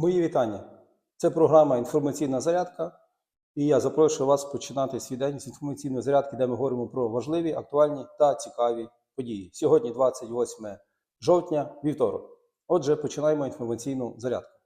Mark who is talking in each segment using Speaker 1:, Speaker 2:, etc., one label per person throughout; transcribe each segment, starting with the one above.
Speaker 1: Мої вітання. Це програма Інформаційна зарядка. І я запрошую вас починати свій день з інформаційної зарядки, де ми говоримо про важливі, актуальні та цікаві події. Сьогодні 28 жовтня, вівторок. Отже, починаємо інформаційну зарядку.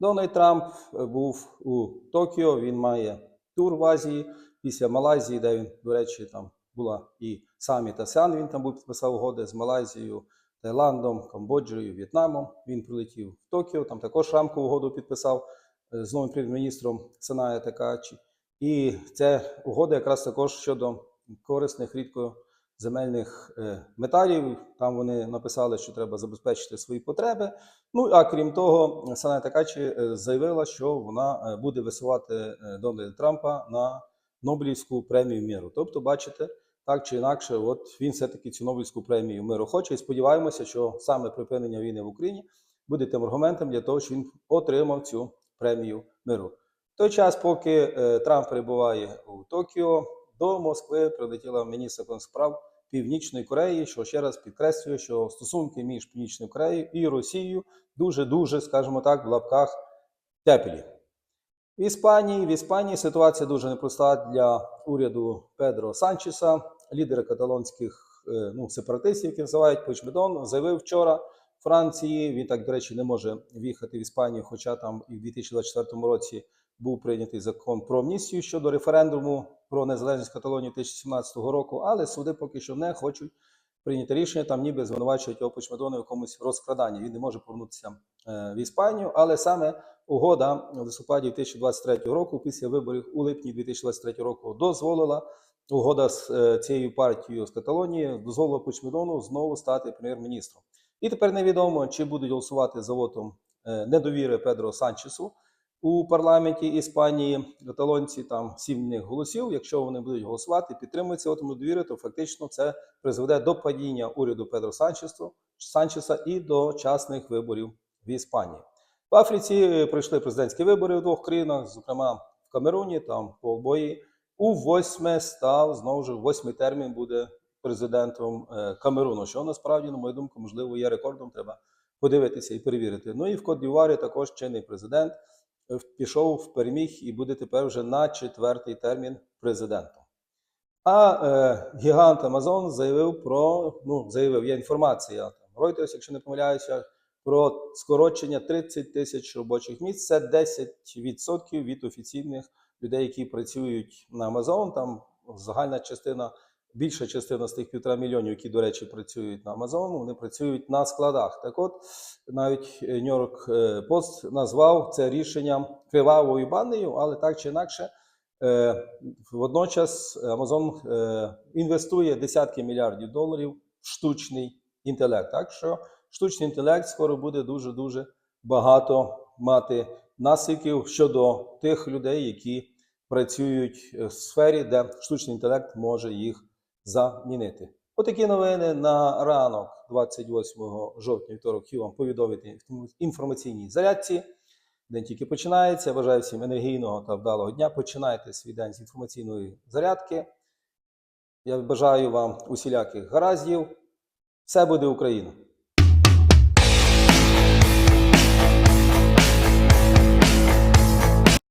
Speaker 1: Дональд Трамп е, був у Токіо. Він має тур в Азії після Малайзії, де він, до речі, там була і саміт АСЕАН. Він там був підписав угоди з Малайзією, Таїландом, Камбоджею, В'єтнамом. Він прилетів в Токіо, там також рамкову угоду підписав е, з новим прем'єр-міністром Сеная Такачі. І це угода якраз також щодо корисних рідкоземельних е, металів. Там вони написали, що треба забезпечити свої потреби. Ну а крім того, Сеная Такачі е, заявила, що вона буде висувати Дональда Трампа на Нобелівську премію миру. Тобто, бачите, так чи інакше, от він все-таки цю Нобелівську премію миру хоче. І сподіваємося, що саме припинення війни в Україні буде тим аргументом для того, щоб він отримав цю премію миру. В той час, поки е, Трамп перебуває у Токіо, до Москви прилетіла міністр справ Північної Кореї, що ще раз підкреслює, що стосунки між Північною Кореєю і Росією дуже дуже, скажімо так, в лапках теплі. В Іспанії в Іспанії ситуація дуже непроста для уряду Педро Санчеса, лідера каталонських е, ну, сепаратистів, які називають Почмедон, заявив вчора Франції. Він так, до речі, не може в'їхати в Іспанію, хоча там і в 2024 році був прийнятий закон про амністію щодо референдуму про незалежність Каталонії 2017 року, але суди поки що не хочуть прийняти рішення. Там ніби звинувачують його Почмедону в якомусь розкраданні. Він не може повернутися е, в Іспанію, але саме угода в листопаді 2023 року, після виборів у липні 2023 року, дозволила угода з е, цією партією з Каталонії, дозволила Почмедону знову стати прем'єр-міністром. І тепер невідомо, чи будуть голосувати за вотом е, недовіри Педро Санчесу у парламенті Іспанії. Каталонці там сім них голосів. Якщо вони будуть голосувати, підтримують цей вотом недовіри, то фактично це призведе до падіння уряду Педро Санчесу, Санчеса і до частних виборів в Іспанії. В Африці е, пройшли президентські вибори в двох країнах, зокрема в Камеруні, там по обої. У восьме став знову ж восьмий термін буде президентом е, Камеруну, що насправді, на мою думку, можливо, є рекордом. Треба подивитися і перевірити. Ну і в Кот-Д'Івуарі також чинний президент е, пішов, переміг і буде тепер вже на четвертий термін президентом. А е, гігант Амазон заявив про ну заявив, є інформація там Reuters, якщо не помиляюся, про скорочення 30 тисяч робочих місць. Це 10% від офіційних людей, які працюють на Amazon. Там загальна частина, більша частина з тих півтора мільйонів, які, до речі, працюють на Amazon, вони працюють на складах. Так от навіть New York Post назвав це рішенням кривавою банею, але так чи інакше. Е, Водночас е, інвестує десятки мільярдів доларів в штучний інтелект. Так що штучний інтелект скоро буде дуже дуже багато мати наслідків щодо тих людей, які працюють в сфері, де штучний інтелект може їх замінити. Отакі новини на ранок 28 жовтня вівторок вам повідомити в інформаційній зарядці. День тільки починається. Бажаю всім енергійного та вдалого дня. Починайте свій день з інформаційної зарядки. Я бажаю вам усіляких гараздів. Все буде Україна!